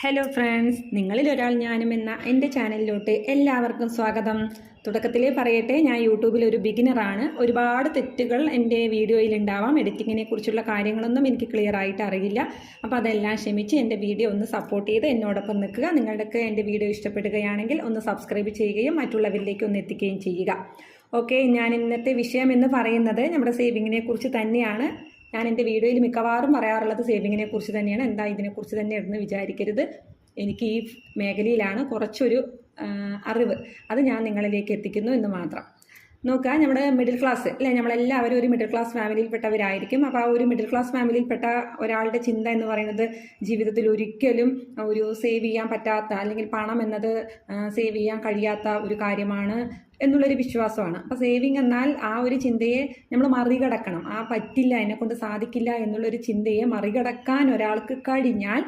Hello friends നിങ്ങളിൽ ഒരാൾ ഞാനും എന്ന എന്റെ ചാനലിലോട്ട് എല്ലാവർക്കും സ്വാഗതം. തുടക്കത്തിലേ പറയട്ടെ ഞാൻ യൂട്യൂബിൽ ഒരു ബിഗിനറാണ് ഒരുപാട് തെറ്റുകൾ എന്റെ വീഡിയോയിൽ ഉണ്ടാവാം. എഡിറ്റിങ്ങിനെ കുറിച്ചുള്ള കാര്യങ്ങളൊന്നും എനിക്ക് ക്ലിയർ ആയിട്ട് അറിയില്ല. അപ്പോൾ അതെല്ലാം ക്ഷമിച്ച് എന്റെ വീഡിയോ ഒന്ന് സപ്പോർട്ട് ചെയ്ത് എന്നോടൊപ്പം നിൽക്കുക. നിങ്ങളുടെയൊക്കെ എന്റെ വീഡിയോ ഇഷ്ടപ്പെടുകയാണെങ്കിൽ ഒന്ന് സബ്സ്ക്രൈബ് ചെയ്യുകയും മറ്റുള്ളവരിലേക്ക് ഒന്ന് എത്തിക്കുകയും ചെയ്യുക. ഓക്കെ ഞാൻ ഇന്നത്തെ വിഷയം എന്ന് പറയുന്നത് നമ്മുടെ സേവിങ്ങിനെ കുറിച്ച് തന്നെയാണ്. ഞാൻ എന്റെ വീഡിയോയിൽ മിക്കവാറും പറയാറുള്ളത് സേവിങ്ങിനെ കുറിച്ച് തന്നെയാണ്. എന്താ ഇതിനെക്കുറിച്ച് തന്നെ എന്ന് വിചാരിക്കരുത്. എനിക്ക് ഈ മേഖലയിലാണ് കുറച്ചൊരു അറിവ്. അത് ഞാൻ നിങ്ങളിലേക്ക് എത്തിക്കുന്നു എന്ന് മാത്രം. നോക്കുക നമ്മുടെ മിഡിൽ ക്ലാസ് അല്ലേ നമ്മളെല്ലാവരും ഒരു മിഡിൽ ക്ലാസ് ഫാമിലിയിൽപ്പെട്ടവരായിരിക്കും അപ്പോൾ ആ ഒരു മിഡിൽ ക്ലാസ് ഫാമിലിയിൽപ്പെട്ട ഒരാളുടെ ചിന്ത എന്ന് പറയുന്നത് ജീവിതത്തിൽ ഒരിക്കലും ഒരു സേവ് ചെയ്യാൻ പറ്റാത്ത അല്ലെങ്കിൽ പണം എന്നത് സേവ് ചെയ്യാൻ കഴിയാത്ത ഒരു കാര്യമാണ് എന്നുള്ളൊരു വിശ്വാസമാണ്. അപ്പോൾ സേവിങ് എന്നാൽ ആ ഒരു ചിന്തയെ നമ്മൾ മറികടക്കണം. ആ പറ്റില്ല എന്നെ കൊണ്ട് സാധിക്കില്ല എന്നുള്ളൊരു ചിന്തയെ മറികടക്കാൻ ഒരാൾക്ക് കഴിഞ്ഞാൽ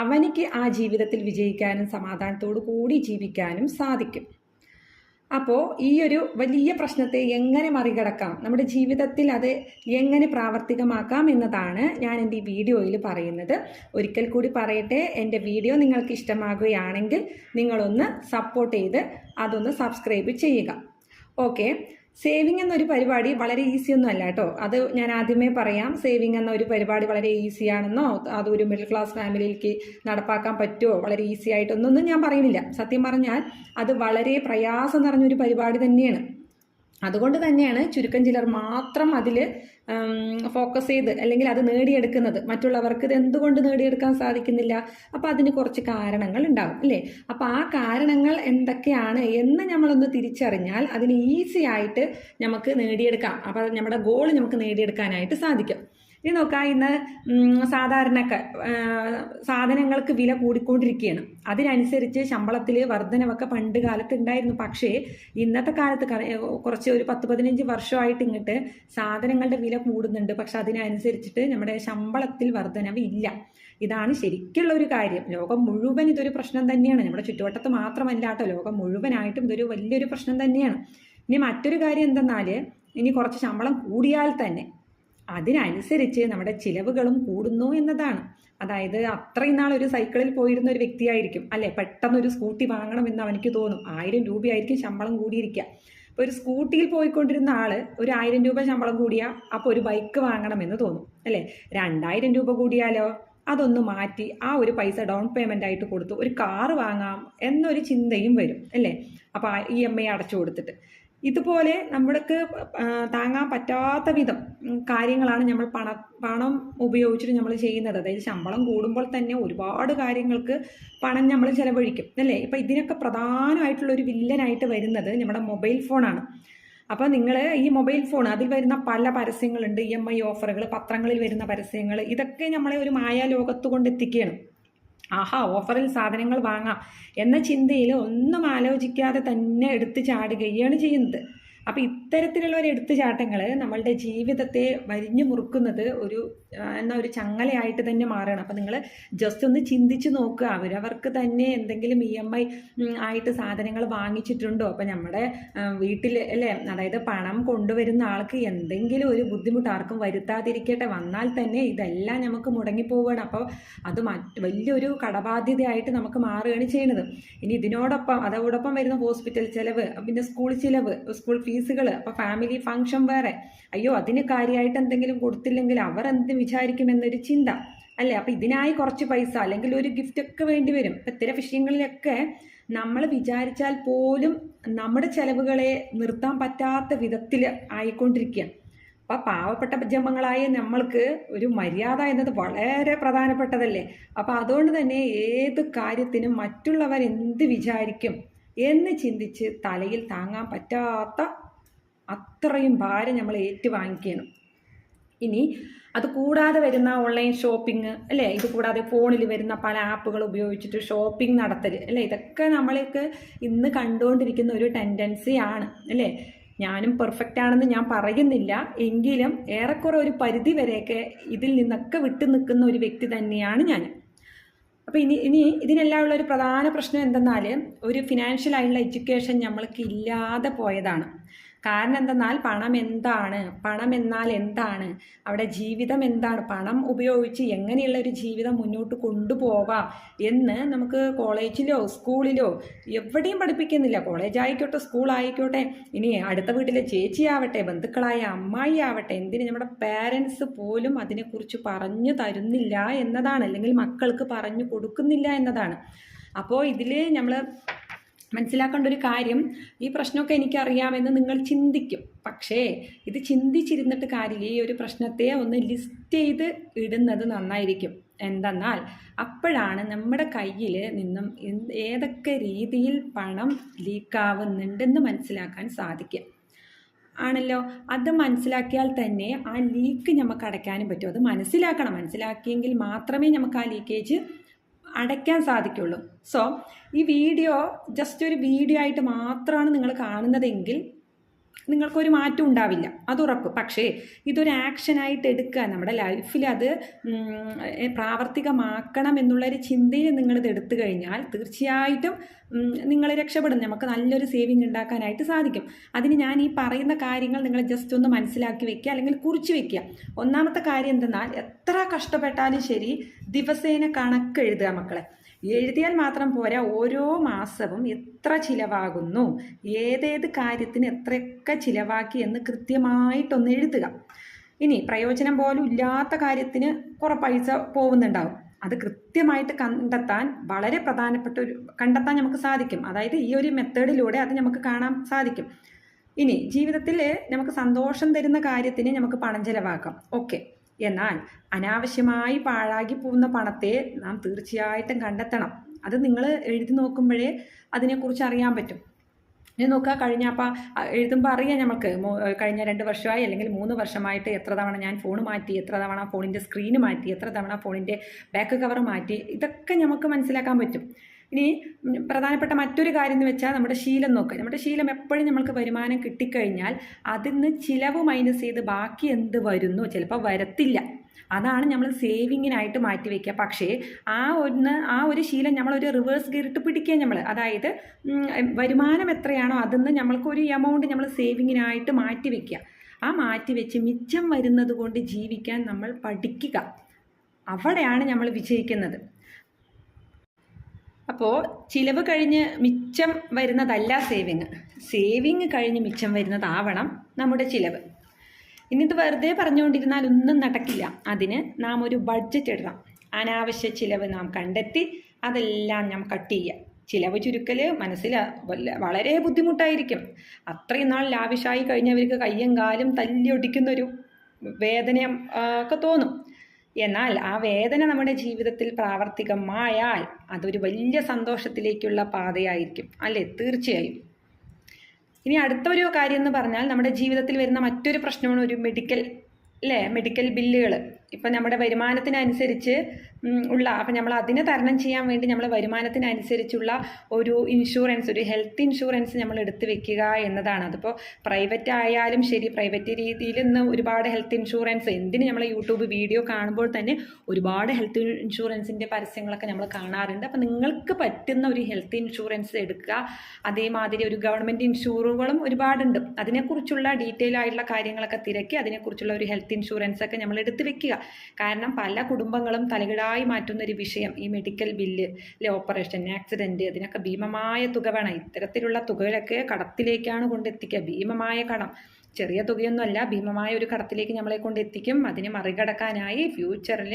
അവനിക്ക് ആ ജീവിതത്തിൽ വിജയിക്കാനും സമാധാനത്തോടു കൂടി ജീവിക്കാനും സാധിക്കും. അപ്പോൾ ഈ ഒരു വലിയ പ്രശ്നത്തെ എങ്ങനെ മറികടക്കാം? നമ്മുടെ ജീവിതത്തിൽ അത് എങ്ങനെ പ്രാവർത്തികമാക്കാം എന്നതാണ് ഞാൻ എന്റെ ഈ വീഡിയോയിൽ പറയുന്നത്. ഒരിക്കൽ കൂടി പറയട്ടെ എന്റെ വീഡിയോ നിങ്ങൾക്ക് ഇഷ്ടമാകുകയാണെങ്കിൽ നിങ്ങളൊന്ന് സപ്പോർട്ട് ചെയ്ത് അതൊന്ന് സബ്സ്ക്രൈബ് ചെയ്യുക. ഓക്കെ? സേവിങ് എന്നൊരു പരിപാടി വളരെ ഈസി ഒന്നും അല്ല കേട്ടോ അത് ഞാൻ ആദ്യമേ പറയാം. സേവിങ് എന്ന ഒരു പരിപാടി വളരെ ഈസി ആണെന്നോ അത് ഒരു മിഡിൽ ക്ലാസ് ഫാമിലിക്ക് നടപ്പാക്കാൻ പറ്റുമോ വളരെ ഈസി ആയിട്ടൊന്നും ഞാൻ പറയുന്നില്ല. സത്യം പറഞ്ഞാൽ അത് വളരെ പ്രയാസം നിറഞ്ഞൊരു പരിപാടി തന്നെയാണ്. അതുകൊണ്ട് തന്നെയാണ് ചുരുക്കം ചിലർ മാത്രം അതിൽ ഫോക്കസ് ചെയ്ത് അല്ലെങ്കിൽ അത് നേടിയെടുക്കുന്നത്. മറ്റുള്ളവർക്ക് ഇത് എന്തുകൊണ്ട് നേടിയെടുക്കാൻ സാധിക്കുന്നില്ല? അപ്പോൾ അതിന് കുറച്ച് കാരണങ്ങൾ ഉണ്ടാകും അല്ലേ? അപ്പോൾ ആ കാരണങ്ങൾ എന്തൊക്കെയാണ് എന്ന് നമ്മളൊന്ന് തിരിച്ചറിഞ്ഞാൽ അതിന് ഈസി ആയിട്ട് നമുക്ക് നേടിയെടുക്കാം. അപ്പോൾ നമ്മുടെ ഗോൾ നമുക്ക് നേടിയെടുക്കാനായിട്ട് സാധിക്കും. ഇനി നോക്കാം ഇന്ന് സാധാരണ സാധനങ്ങൾക്ക് വില കൂടിക്കൊണ്ടിരിക്കുകയാണ്. അതിനനുസരിച്ച് ശമ്പളത്തിൽ വർധനവൊക്കെ പണ്ട് കാലത്ത് ഉണ്ടായിരുന്നു. പക്ഷേ ഇന്നത്തെ കാലത്ത് കുറച്ച് ഒരു പത്ത് പതിനഞ്ച് വർഷമായിട്ട് ഇങ്ങോട്ട് സാധനങ്ങളുടെ വില കൂടുന്നുണ്ട്. പക്ഷെ അതിനനുസരിച്ചിട്ട് നമ്മുടെ ശമ്പളത്തിൽ വർധനവ് ഇല്ല ഇതാണ് ശരിക്കുള്ള ഒരു കാര്യം. ലോകം മുഴുവൻ ഇതൊരു പ്രശ്നം തന്നെയാണ്. നമ്മുടെ ചുറ്റുവട്ടത്ത് മാത്രമല്ല കേട്ടോ ലോകം മുഴുവനായിട്ടും ഇതൊരു വലിയൊരു പ്രശ്നം തന്നെയാണ്. ഇനി മറ്റൊരു കാര്യം എന്തെന്നാൽ ഇനി കുറച്ച് ശമ്പളം കൂടിയാൽ തന്നെ അതിനനുസരിച്ച് നമ്മുടെ ചിലവുകളും കൂടുന്നു എന്നതാണ്. അതായത് അത്രയും നാൾ ഒരു സൈക്കിളിൽ പോയിരുന്ന ഒരു വ്യക്തിയായിരിക്കും. അല്ലെ? പെട്ടെന്ന് ഒരു സ്കൂട്ടി വാങ്ങണം എന്ന് അവനിക്ക് തോന്നും. ആയിരം രൂപയായിരിക്കും ശമ്പളം കൂടിയിരിക്കുക. അപ്പൊ ഒരു സ്കൂട്ടിയിൽ പോയിക്കൊണ്ടിരുന്ന ആൾ ഒരു ആയിരം രൂപ ശമ്പളം കൂടിയാ അപ്പോൾ ഒരു ബൈക്ക് വാങ്ങണം എന്ന് തോന്നും. അല്ലേ? രണ്ടായിരം രൂപ കൂടിയാലോ? അതൊന്ന് മാറ്റി ആ ഒരു പൈസ ഡൗൺ പേയ്മെന്റ് ആയിട്ട് കൊടുത്തു ഒരു കാറ് വാങ്ങാം എന്നൊരു ചിന്തയും വരും. അല്ലേ? അപ്പോൾ ഇ എം ഐ അടച്ചു കൊടുത്തിട്ട്. ഇതുപോലെ നമ്മൾക്ക് താങ്ങാൻ പറ്റാത്ത വിധം കാര്യങ്ങളാണ് നമ്മൾ പണ പണം ഉപയോഗിച്ചിട്ട് നമ്മൾ ചെയ്യുന്നത്. അതായത് ശമ്പളം കൂടുമ്പോൾ തന്നെ ഒരുപാട് കാര്യങ്ങൾക്ക് പണം നമ്മൾ ചിലവഴിക്കും അല്ലേ? ഇപ്പം ഇതിനൊക്കെ പ്രധാനമായിട്ടുള്ള ഒരു വില്ലനായിട്ട് വരുന്നത് നമ്മുടെ മൊബൈൽ ഫോണാണ്. അപ്പോൾ നിങ്ങൾ ഈ മൊബൈൽ ഫോൺ അതിൽ വരുന്ന പല പരസ്യങ്ങളുണ്ട്. ഇ എം ഐ ഓഫറുകൾ പത്രങ്ങളിൽ വരുന്ന പരസ്യങ്ങൾ ഇതൊക്കെ നമ്മളെ ഒരു മായാലോകത്ത് ലോകത്ത് കൊണ്ടെത്തിക്കുകയാണ്. ആഹാ ഓഫറിൽ സാധനങ്ങൾ വാങ്ങാം. എന്ന ചിന്തയിൽ ഒന്നും ആലോചിക്കാതെ തന്നെ എടുത്തു ചാടുകയാണ് ചെയ്യുന്നത്. അപ്പം ഇത്തരത്തിലുള്ള ഒരു എടുത്തുചാട്ടങ്ങൾ നമ്മളുടെ ജീവിതത്തെ വരിഞ്ഞു മുറുക്കുന്നത് ഒരു എന്നാ ഒരു ചങ്ങലയായിട്ട് തന്നെ മാറണം അപ്പം നിങ്ങൾ ജസ്റ്റ് ഒന്ന് ചിന്തിച്ച് നോക്കുക. അവരവർക്ക് തന്നെ എന്തെങ്കിലും ഇ എം ഐ ആയിട്ട് സാധനങ്ങൾ വാങ്ങിച്ചിട്ടുണ്ടോ? അപ്പം നമ്മുടെ വീട്ടിൽ അല്ലേ? അതായത് പണം കൊണ്ടുവരുന്ന ആൾക്ക് എന്തെങ്കിലും ഒരു ബുദ്ധിമുട്ട് ആർക്കും വരുത്താതിരിക്കട്ടെ. വന്നാൽ തന്നെ ഇതെല്ലാം നമുക്ക് മുടങ്ങിപ്പോവുകയാണ്. അപ്പോൾ അത് വലിയൊരു കടബാധ്യതയായിട്ട് നമുക്ക് മാറുകയാണ് ചെയ്യുന്നത് ഇനി ഇതിനോടൊപ്പം അതോടൊപ്പം വരുന്ന ഹോസ്പിറ്റൽ ചിലവ് പിന്നെ സ്കൂൾ ചിലവ് സ്കൂൾ ഫീസുകൾ അപ്പോൾ ഫാമിലി ഫംഗ്ഷൻ വേറെ. അയ്യോ അതിന് കാര്യമായിട്ട് എന്തെങ്കിലും കൊടുത്തില്ലെങ്കിൽ അവർ എന്ത് വിചാരിക്കുമെന്നൊരു ചിന്ത. അല്ലേ? അപ്പം ഇതിനായി കുറച്ച് പൈസ അല്ലെങ്കിൽ ഒരു ഗിഫ്റ്റ് ഒക്കെ വേണ്ടി വരും. അപ്പൊ ഇത്തരം വിഷയങ്ങളിലൊക്കെ നമ്മൾ വിചാരിച്ചാൽ പോലും നമ്മുടെ ചെലവുകളെ നിർത്താൻ പറ്റാത്ത വിധത്തിൽ ആയിക്കൊണ്ടിരിക്കുക അപ്പം പാവപ്പെട്ട ജന്മങ്ങളായ നമ്മൾക്ക് ഒരു മര്യാദ എന്നത് വളരെ പ്രധാനപ്പെട്ടതല്ലേ? അപ്പം അതുകൊണ്ട് തന്നെ ഏത് കാര്യത്തിനും മറ്റുള്ളവർ എന്ത് വിചാരിക്കും എന്ന് ചിന്തിച്ച് തലയിൽ താങ്ങാൻ പറ്റാത്ത അത്രയും ഭാരം നമ്മൾ ഏറ്റുവാങ്ങിക്കണം. ഇനി അത് കൂടാതെ വരുന്ന ഓൺലൈൻ ഷോപ്പിംഗ് അല്ലേ? ഇത് കൂടാതെ ഫോണിൽ വരുന്ന പല ആപ്പുകൾ ഉപയോഗിച്ചിട്ട് ഷോപ്പിംഗ് നടത്തൽ അല്ലേ? ഇതൊക്കെ നമ്മൾക്ക് ഇന്ന് കണ്ടുകൊണ്ടിരിക്കുന്ന ഒരു ടെൻഡൻസി ആണ് അല്ലേ? ഞാനും പെർഫെക്റ്റ് ആണെന്ന് ഞാൻ പറയുന്നില്ല. എങ്കിലും ഏറെക്കുറെ ഒരു പരിധി വരെയൊക്കെ ഇതിൽ നിന്നൊക്കെ വിട്ടു നിൽക്കുന്ന ഒരു വ്യക്തി തന്നെയാണ് ഞാൻ അപ്പോൾ ഇനി ഇനി ഇതിനെല്ലാം ഉള്ള ഒരു പ്രധാന പ്രശ്നം എന്തെന്നാൽ ഒരു ഫിനാൻഷ്യൽ ആയിട്ടുള്ള എഡ്യൂക്കേഷൻ നമ്മൾക്ക് ഇല്ലാതെ പോയതാണ്. കാരണം എന്തെന്നാൽ പണം എന്താണ്? പണം എന്നാൽ എന്താണ് അവിടെ ജീവിതം എന്താണ് പണം ഉപയോഗിച്ച് എങ്ങനെയുള്ള ഒരു ജീവിതം മുന്നോട്ട് കൊണ്ടുപോകാം എന്ന് നമുക്ക് കോളേജിലോ സ്കൂളിലോ എവിടെയും പഠിപ്പിക്കുന്നില്ല. കോളേജ് ആയിക്കോട്ടെ സ്കൂൾ ആയിക്കോട്ടെ ഇനി അടുത്ത വീട്ടിലെ ചേച്ചിയാവട്ടെ ബന്ധുക്കളായ അമ്മായി ആവട്ടെ എന്തിന് നമ്മുടെ പാരൻസ് പോലും അതിനെക്കുറിച്ച് പറഞ്ഞു തരുന്നില്ല എന്നതാണ്. അല്ലെങ്കിൽ മക്കൾക്ക് പറഞ്ഞു കൊടുക്കുന്നില്ല എന്നതാണ്. അപ്പോൾ ഇതിൽ നമ്മൾ മനസ്സിലാക്കേണ്ട ഒരു കാര്യം ഈ പ്രശ്നമൊക്കെ എനിക്കറിയാമെന്ന് നിങ്ങൾ ചിന്തിക്കും. പക്ഷേ ഇത് ചിന്തിച്ചിരുന്നിട്ട് കാര്യമില്ല. ഈ ഒരു പ്രശ്നത്തെ ഒന്ന് ലിസ്റ്റ് ചെയ്ത് ഇടുന്നത് നന്നായിരിക്കും. എന്തെന്നാൽ അപ്പോഴാണ് നമ്മുടെ കയ്യിൽ നിന്നും ഏതൊക്കെ രീതിയിൽ പണം ലീക്കാവുന്നുണ്ടെന്ന് മനസ്സിലാക്കാൻ സാധിക്കും ആണല്ലോ? അത് മനസ്സിലാക്കിയാൽ തന്നെ ആ ലീക്ക് നമുക്ക് അടയ്ക്കാനും പറ്റും. അത് മനസ്സിലാക്കണം. മനസ്സിലാക്കിയെങ്കിൽ മാത്രമേ നമുക്ക് ആ ലീക്കേജ് അടയ്ക്കാൻ സാധിക്കുള്ളൂ. സോ ഈ വീഡിയോ ജസ്റ്റ് ഒരു വീഡിയോ ആയിട്ട് മാത്രമാണ് നിങ്ങൾ കാണുന്നതെങ്കിൽ നിങ്ങൾക്കൊരു മാറ്റം ഉണ്ടാവില്ല. അത് ഉറപ്പ്. പക്ഷേ ഇതൊരു ആക്ഷനായിട്ട് എടുക്കുക. നമ്മുടെ ലൈഫിൽ അത് പ്രാവർത്തികമാക്കണം എന്നുള്ളൊരു ചിന്തയിൽ നിങ്ങളിത് എടുത്തു കഴിഞ്ഞാൽ തീർച്ചയായിട്ടും നിങ്ങൾ രക്ഷപ്പെടും. നമുക്ക് നല്ലൊരു സേവിങ് ഉണ്ടാക്കാനായിട്ട് സാധിക്കും. അതിന് ഞാൻ ഈ പറയുന്ന കാര്യങ്ങൾ നിങ്ങൾ ജസ്റ്റ് ഒന്ന് മനസ്സിലാക്കി വെക്കുക അല്ലെങ്കിൽ കുറിച്ച് വെക്കുക. ഒന്നാമത്തെ കാര്യം എന്തെന്നാൽ എത്ര കഷ്ടപ്പെട്ടാലും ശരി ദിവസേന കണക്ക് എഴുതുക മക്കളെ. എഴുതിയാൽ മാത്രം പോരാ ഓരോ മാസവും എത്ര ചിലവാകുന്നു ഏതേത് കാര്യത്തിന് എത്രയൊക്കെ ചിലവാക്കി എന്ന് കൃത്യമായിട്ടൊന്ന് എഴുതുക. ഇനി പ്രയോജനം പോലും ഇല്ലാത്ത കാര്യത്തിന് കുറേ പൈസ പോകുന്നുണ്ടാവും അത് കൃത്യമായിട്ട് കണ്ടെത്താൻ വളരെ പ്രധാനപ്പെട്ട ഒരു കണ്ടെത്താൻ നമുക്ക് സാധിക്കും. അതായത് ഈ ഒരു മെത്തേഡിലൂടെ അത് നമുക്ക് കാണാൻ സാധിക്കും. ഇനി ജീവിതത്തിൽ നമുക്ക് സന്തോഷം തരുന്ന കാര്യത്തിന് നമുക്ക് പണം ചെലവാക്കാം. ഓക്കെ. എന്നാൽ അനാവശ്യമായി പാഴാകി പോകുന്ന പണത്തെ നാം തീർച്ചയായിട്ടും കണ്ടെത്തണം. അത് നിങ്ങൾ എഴുതി നോക്കുമ്പോഴേ അതിനെക്കുറിച്ച് അറിയാൻ പറ്റും. ഇനി നോക്കുക കഴിഞ്ഞ അപ്പം എഴുതുമ്പോൾ അറിയാം നമുക്ക് കഴിഞ്ഞ രണ്ട് വർഷമായി അല്ലെങ്കിൽ മൂന്ന് വർഷമായിട്ട് എത്ര തവണ ഞാൻ ഫോൺ മാറ്റി എത്ര തവണ ഫോണിന്റെ സ്ക്രീന് മാറ്റി എത്ര തവണ ഫോണിന്റെ ബാക്ക് കവർ മാറ്റി ഇതൊക്കെ നമുക്ക് മനസ്സിലാക്കാൻ പറ്റും. ഇനി പ്രധാനപ്പെട്ട മറ്റൊരു കാര്യം എന്ന് വെച്ചാൽ നമ്മുടെ ശീലം നോക്കുക. നമ്മുടെ ശീലം എപ്പോഴും നമ്മൾക്ക് വരുമാനം കിട്ടിക്കഴിഞ്ഞാൽ അതിൽ നിന്ന് ചിലവ് മൈനസ് ചെയ്ത് ബാക്കി എന്ത് വരുന്നു? ചിലപ്പോൾ വരത്തില്ല. അതാണ് നമ്മൾ സേവിങ്ങിനായിട്ട് മാറ്റി വയ്ക്കുക പക്ഷേ ആ ഒന്ന് ആ ഒരു ശീലം നമ്മളൊരു റിവേഴ്സ് ഗിയറിട്ട് പിടിക്കുക നമ്മൾ അതായത് വരുമാനം എത്രയാണോ അതിൽ നിന്ന് നമ്മൾക്ക് ഒരു എമൗണ്ട് നമ്മൾ സേവിങ്ങിനായിട്ട് മാറ്റി വയ്ക്കുക ആ മാറ്റി വെച്ച് മിച്ചം വരുന്നത് കൊണ്ട് ജീവിക്കാൻ നമ്മൾ പഠിക്കുക. അവിടെയാണ് നമ്മൾ വിജയിക്കുന്നത്. അപ്പോൾ ചിലവ് കഴിഞ്ഞ് മിച്ചം വരുന്നതല്ല സേവിങ് സേവിങ് കഴിഞ്ഞ് മിച്ചം വരുന്നതാവണം നമ്മുടെ ചിലവ്. ഇനിയിത് വെറുതെ പറഞ്ഞുകൊണ്ടിരുന്നാൽ ഒന്നും നടക്കില്ല. അതിന് നാം ഒരു ബഡ്ജറ്റ് ഇടണം. അനാവശ്യ ചിലവ് നാം കണ്ടെത്തി അതെല്ലാം നാം കട്ട് ചെയ്യുക ചിലവ് ചുരുക്കൽ മനസ്സിൽ വളരെ ബുദ്ധിമുട്ടായിരിക്കും. അത്രയും നാൾ ലാവിഷായി കഴിഞ്ഞവർക്ക് കയ്യും കാലും തല്ലി ഒടിക്കുന്നൊരു വേദന ഒക്കെ തോന്നും. എന്നാൽ ആ വേദന നമ്മുടെ ജീവിതത്തിൽ പ്രാവർത്തികമായാൽ അതൊരു വലിയ സന്തോഷത്തിലേക്കുള്ള പാതയായിരിക്കും അല്ലേ? തീർച്ചയായും. ഇനി അടുത്തൊരു കാര്യം എന്ന് പറഞ്ഞാൽ നമ്മുടെ ജീവിതത്തിൽ വരുന്ന മറ്റൊരു പ്രശ്നമാണ് ഒരു മെഡിക്കൽ അല്ലേ മെഡിക്കൽ ബില്ലുകൾ ഇപ്പം നമ്മുടെ വരുമാനത്തിനനുസരിച്ച് ഉള്ള അപ്പം നമ്മൾ അതിനെ തരണം ചെയ്യാൻ വേണ്ടി നമ്മൾ വരുമാനത്തിനനുസരിച്ചുള്ള ഒരു ഇൻഷുറൻസ് ഒരു ഹെൽത്ത് ഇൻഷുറൻസ് നമ്മൾ എടുത്തു വെക്കുക എന്നതാണ്. അതിപ്പോൾ പ്രൈവറ്റ് ആയാലും ശരി പ്രൈവറ്റ് രീതിയിൽ നിന്ന് ഒരുപാട് ഹെൽത്ത് ഇൻഷുറൻസ് എന്തിന് നമ്മൾ യൂട്യൂബ് വീഡിയോ കാണുമ്പോൾ തന്നെ ഒരുപാട് ഹെൽത്ത് ഇൻഷുറൻസിന്റെ പരസ്യങ്ങളൊക്കെ നമ്മൾ കാണാറുണ്ട്. അപ്പം നിങ്ങൾക്ക് പറ്റുന്ന ഒരു ഹെൽത്ത് ഇൻഷുറൻസ് എടുക്കുക. അതേമാതിരി ഒരു ഗവൺമെന്റ് ഇൻഷൂറുകളും ഒരുപാടുണ്ട്. അതിനെക്കുറിച്ചുള്ള ഡീറ്റെയിൽ ആയിട്ടുള്ള കാര്യങ്ങളൊക്കെ തിരക്കി അതിനെക്കുറിച്ചുള്ള ഒരു ഹെൽത്ത് ഇൻഷുറൻസ് ഒക്കെ നമ്മൾ എടുത്ത് വെക്കുക. കാരണം പല കുടുംബങ്ങളും തലകിടായി മാറ്റുന്ന ഒരു വിഷയം ഈ മെഡിക്കൽ ബില്ല് അല്ലെ ഓപ്പറേഷൻ ആക്സിഡന്റ് അതിനൊക്കെ ഭീമമായ തുക വേണം. ഇത്തരത്തിലുള്ള തുകകളൊക്കെ കടത്തിലേക്കാണ് കൊണ്ടെത്തിക്കുക. ഭീമമായ കടം. ചെറിയ തുകയൊന്നുമല്ല ഭീമമായ ഒരു കടത്തിലേക്ക് നമ്മളെ കൊണ്ടെത്തിക്കും. അതിനെ മറികടക്കാനായി ഫ്യൂച്ചറിൽ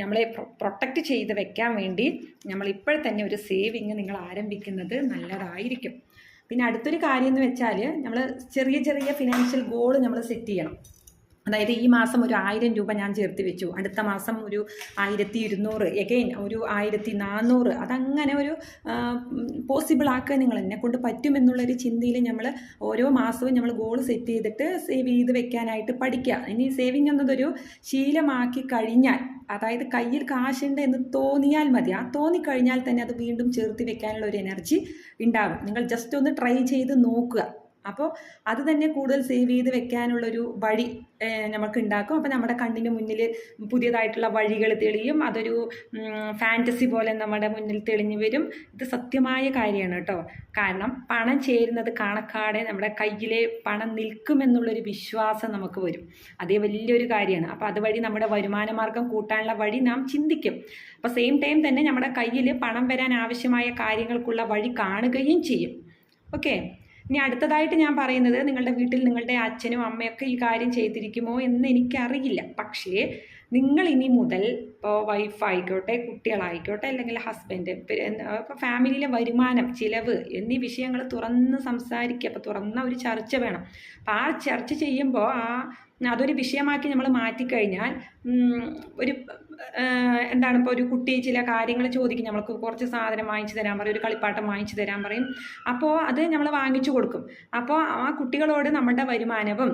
നമ്മളെ പ്രൊട്ടക്റ്റ് ചെയ്ത് വെക്കാൻ വേണ്ടി നമ്മൾ ഇപ്പോൾ തന്നെ ഒരു സേവിങ് നിങ്ങൾ ആരംഭിക്കുന്നത് നല്ലതായിരിക്കും. പിന്നെ അടുത്തൊരു കാര്യം എന്ന് വെച്ചാൽ നമ്മൾ ചെറിയ ചെറിയ ഫിനാൻഷ്യൽ ഗോൾ നമ്മൾ സെറ്റ് ചെയ്യണം. അതായത് ഈ മാസം ഒരു ആയിരം രൂപ ഞാൻ ചേർത്ത് വെച്ചു. അടുത്ത മാസം ഒരു ആയിരത്തി ഇരുന്നൂറ് എഗെയിൻ ഒരു ആയിരത്തി നാനൂറ് അതങ്ങനെ ഒരു പോസിബിൾ ആക്കുക നിങ്ങൾ എന്നെ കൊണ്ട് പറ്റുമെന്നുള്ളൊരു ചിന്തയിൽ നമ്മൾ ഓരോ മാസവും നമ്മൾ ഗോൾ സെറ്റ് ചെയ്തിട്ട് സേവ് ചെയ്ത് വെക്കാനായിട്ട് പഠിക്കുക. ഇനി സേവിങ് എന്നതൊരു ശീലമാക്കി കഴിഞ്ഞാൽ അതായത് കയ്യിൽ കാശുണ്ട് എന്ന് തോന്നിയാൽ മതി. ആ തോന്നിക്കഴിഞ്ഞാൽ തന്നെ അത് വീണ്ടും ചേർത്ത് വെക്കാനുള്ള ഒരു എനർജി ഉണ്ടാകും. നിങ്ങൾ ജസ്റ്റ് ഒന്ന് ട്രൈ ചെയ്ത് നോക്കുക. അപ്പോൾ അത് തന്നെ കൂടുതൽ സേവ് ചെയ്ത് വെക്കാനുള്ളൊരു വഴി നമുക്ക് ഉണ്ടാക്കും അപ്പോൾ നമ്മുടെ കണ്ണിന് മുന്നിൽ പുതിയതായിട്ടുള്ള വഴികൾ തെളിയും. അതൊരു ഫാന്റസി പോലെ നമ്മുടെ മുന്നിൽ തെളിഞ്ഞു വരും. ഇത് സത്യമായ കാര്യമാണ് കേട്ടോ. കാരണം പണം ചേരുന്നത് കാണക്കാടെ നമ്മുടെ കയ്യിലെ പണം നിൽക്കുമെന്നുള്ളൊരു വിശ്വാസം നമുക്ക് വരും. അതേ വലിയൊരു കാര്യമാണ്. അപ്പോൾ അതുവഴി നമ്മുടെ വരുമാന മാർഗം കൂട്ടാനുള്ള വഴി നാം ചിന്തിക്കും. അപ്പോൾ സെയിം ടൈം തന്നെ നമ്മുടെ കയ്യിൽ പണം വരാൻ ആവശ്യമായ കാര്യങ്ങൾക്കുള്ള വഴി കാണുകയും ചെയ്യും. ഓക്കെ ഇനി അടുത്തതായിട്ട് ഞാൻ പറയുന്നത് നിങ്ങളുടെ വീട്ടിൽ നിങ്ങളുടെ അച്ഛനും അമ്മയൊക്കെ ഈ കാര്യം ചെയ്തിരിക്കുമോ എന്ന് എനിക്കറിയില്ല. പക്ഷേ നിങ്ങൾ ഇനി മുതൽ ഇപ്പോൾ വൈഫ് ആയിക്കോട്ടെ കുട്ടികളായിക്കോട്ടെ അല്ലെങ്കിൽ ഹസ്ബൻഡ് ഇപ്പോൾ ഫാമിലിയിലെ വരുമാനം ചിലവ് എന്നീ വിഷയങ്ങൾ തുറന്ന് സംസാരിക്കുക അപ്പോൾ തുറന്ന ഒരു ചർച്ച വേണം. അപ്പോൾ ആ ചർച്ച ചെയ്യുമ്പോൾ ആ അതൊരു വിഷയമാക്കി നമ്മൾ മാറ്റിക്കഴിഞ്ഞാൽ ഒരു എന്താണ് ഇപ്പോൾ ഒരു കുട്ടി ചില കാര്യങ്ങൾ ചോദിക്കും. നമ്മൾക്ക് കുറച്ച് സാധനം വാങ്ങിച്ചു തരാൻ പറയും ഒരു കളിപ്പാട്ടം വാങ്ങിച്ചു തരാൻ പറയും. അപ്പോൾ അത് നമ്മൾ വാങ്ങിച്ചു കൊടുക്കും. അപ്പോൾ ആ കുട്ടികളോട് നമ്മുടെ വരുമാനവും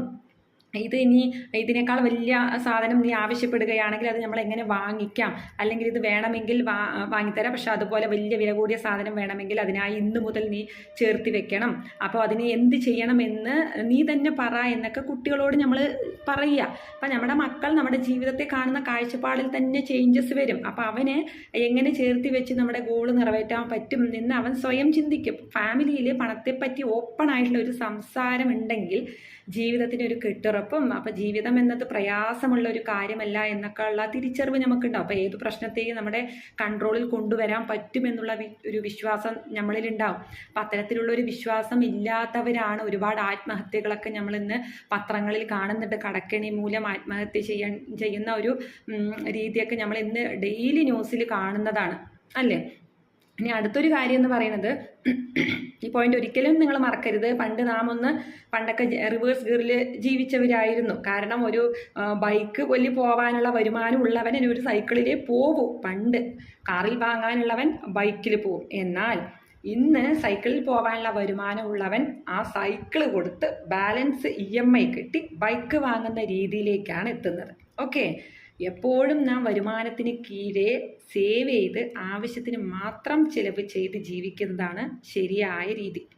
ഇത് ഇനി ഇതിനേക്കാൾ വലിയ സാധനം നീ ആവശ്യപ്പെടുകയാണെങ്കിൽ അത് നമ്മൾ എങ്ങനെ വാങ്ങിക്കാം? അല്ലെങ്കിൽ ഇത് വേണമെങ്കിൽ വാ വാങ്ങിത്തരാം. പക്ഷെ അതുപോലെ വലിയ വില കൂടിയ സാധനം വേണമെങ്കിൽ അതിനായി ഇന്ന് മുതൽ നീ ചേർത്തി വെക്കണം. അപ്പോൾ അതിന് എന്ത് ചെയ്യണമെന്ന് നീ തന്നെ പറ എന്നൊക്കെ കുട്ടികളോട് നമ്മൾ പറയുക. അപ്പം നമ്മുടെ മക്കൾ നമ്മുടെ ജീവിതത്തെ കാണുന്ന കാഴ്ചപ്പാടിൽ തന്നെ ചേഞ്ചസ് വരും. അപ്പോൾ അവനെ എങ്ങനെ ചേർത്തി വെച്ച് നമ്മുടെ ഗോൾ നിറവേറ്റാൻ പറ്റും എന്ന് അവൻ സ്വയം ചിന്തിക്കും. ഫാമിലിയിൽ പണത്തെപ്പറ്റി ഓപ്പൺ ആയിട്ടുള്ള ഒരു സംസാരം ഉണ്ടെങ്കിൽ ജീവിതത്തിന് ഒരു കെട്ടുറപ്പും അപ്പോൾ ജീവിതം എന്നത് പ്രയാസമുള്ള ഒരു കാര്യമല്ല എന്നൊക്കെ ഉള്ള തിരിച്ചറിവ് നമുക്കുണ്ടാവും അപ്പോൾ ഏത് പ്രശ്നത്തെയും നമ്മുടെ കൺട്രോളിൽ കൊണ്ടുവരാൻ പറ്റുമെന്നുള്ള ഒരു വിശ്വാസം നമ്മളിൽ ഉണ്ടാവും അപ്പം അത്തരത്തിലുള്ള ഒരു വിശ്വാസം ഇല്ലാത്തവരാണ് ഒരുപാട് ആത്മഹത്യകളൊക്കെ നമ്മളിന്ന് പത്രങ്ങളിൽ കാണുന്നുണ്ട്. കടക്കണി മൂലം ആത്മഹത്യ ചെയ്യാൻ ചെയ്യുന്ന ഒരു രീതിയൊക്കെ നമ്മൾ ഇന്ന് ഡെയിലി ന്യൂസിൽ കാണുന്നതാണ്. അല്ലേ? ഇനി അടുത്തൊരു കാര്യം എന്ന് പറയുന്നത് ഈ പോയിന്റ് ഒരിക്കലും നിങ്ങൾ മറക്കരുത്. പണ്ട് നാം ഒന്ന് പണ്ടൊക്കെ റിവേഴ്സ് ഗിയറിൽ ജീവിച്ചവരായിരുന്നു. കാരണം ഒരു ബൈക്ക് കൊല്ലി പോവാനുള്ള വരുമാനം ഉള്ളവൻ ഒരു സൈക്കിളിലേ പോവും. പണ്ട് കാറിൽ വാങ്ങാനുള്ളവൻ ബൈക്കിൽ പോവും. എന്നാൽ ഇന്ന് സൈക്കിളിൽ പോകാനുള്ള വരുമാനം ഉള്ളവൻ ആ സൈക്കിൾ കൊടുത്ത് ബാലൻസ് ഇ എം ഐ കിട്ടി. ബൈക്ക് വാങ്ങുന്ന രീതിയിലേക്കാണ് എത്തുന്നത്. ഓക്കെ എപ്പോഴും നാം വരുമാനത്തിന് കീഴേ സേവ് ചെയ്ത് ആവശ്യത്തിന് മാത്രം ചിലവ് ചെയ്ത് ജീവിക്കുന്നതാണ് ശരിയായ രീതി.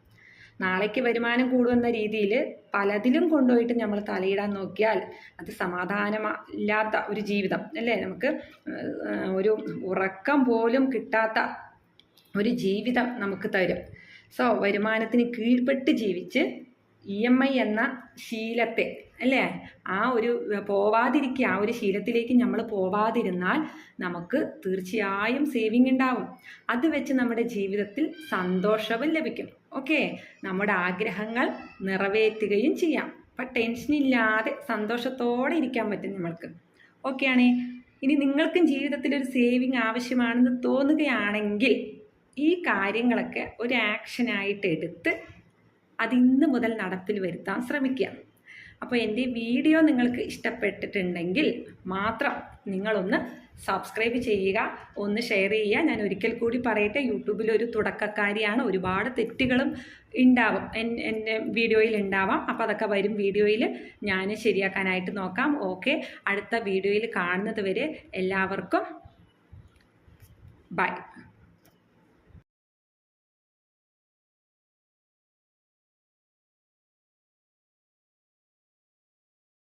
നാളേക്ക് വരുമാനം കൂടുമെന്ന രീതിയിൽ പലതിലും കൊണ്ടുപോയിട്ട് നമ്മൾ തലയിടാൻ നോക്കിയാൽ അത് സമാധാനമില്ലാത്ത ഒരു ജീവിതം അല്ലേ? നമുക്ക് ഒരു ഉറക്കം പോലും കിട്ടാത്ത ഒരു ജീവിതം നമുക്ക് തരും. സോ വരുമാനത്തിന് കീഴ്പ്പെട്ട് ജീവിച്ച് ഇ ഐ എന്ന ശീലത്തെ അല്ലേ? ആ ഒരു പോവാതിരിക്കുക ആ ഒരു ശീലത്തിലേക്ക് നമ്മൾ പോവാതിരുന്നാൽ നമുക്ക് തീർച്ചയായും സേവിങ് ഉണ്ടാവും അത് വെച്ച് നമ്മുടെ ജീവിതത്തിൽ സന്തോഷവും ലഭിക്കും. ഓക്കെ നമ്മുടെ ആഗ്രഹങ്ങൾ നിറവേറ്റുകയും ചെയ്യാം. അപ്പം ടെൻഷനില്ലാതെ സന്തോഷത്തോടെ ഇരിക്കാൻ പറ്റും നമ്മൾക്ക്. ഓക്കെയാണേ ഇനി നിങ്ങൾക്കും ജീവിതത്തിൽ ഒരു സേവിങ് ആവശ്യമാണെന്ന് തോന്നുകയാണെങ്കിൽ ഈ കാര്യങ്ങളൊക്കെ ഒരു ആക്ഷനായിട്ട് എടുത്ത് അത് ഇന്ന് മുതൽ നടപ്പിൽ വരുത്താൻ ശ്രമിക്കുക അപ്പോൾ എന്റെ വീഡിയോ നിങ്ങൾക്ക് ഇഷ്ടപ്പെട്ടിട്ടുണ്ടെങ്കിൽ മാത്രം നിങ്ങളൊന്ന് സബ്സ്ക്രൈബ് ചെയ്യുക ഒന്ന് ഷെയർ ചെയ്യുക. ഞാൻ ഒരിക്കൽ കൂടി പറയട്ടെ യൂട്യൂബിൽ ഒരു തുടക്കക്കാരിയാണ്. ഒരുപാട് തെറ്റുകളും ഉണ്ടാവും എന്റെ വീഡിയോയിൽ ഉണ്ടാവാം. അപ്പോൾ അതൊക്കെ വരും വീഡിയോയിൽ. ഞാൻ ശരിയാക്കാനായിട്ട് നോക്കാം. ഓക്കെ. അടുത്ത വീഡിയോയിൽ കാണുന്നത് വരെ എല്ലാവർക്കും ബൈ.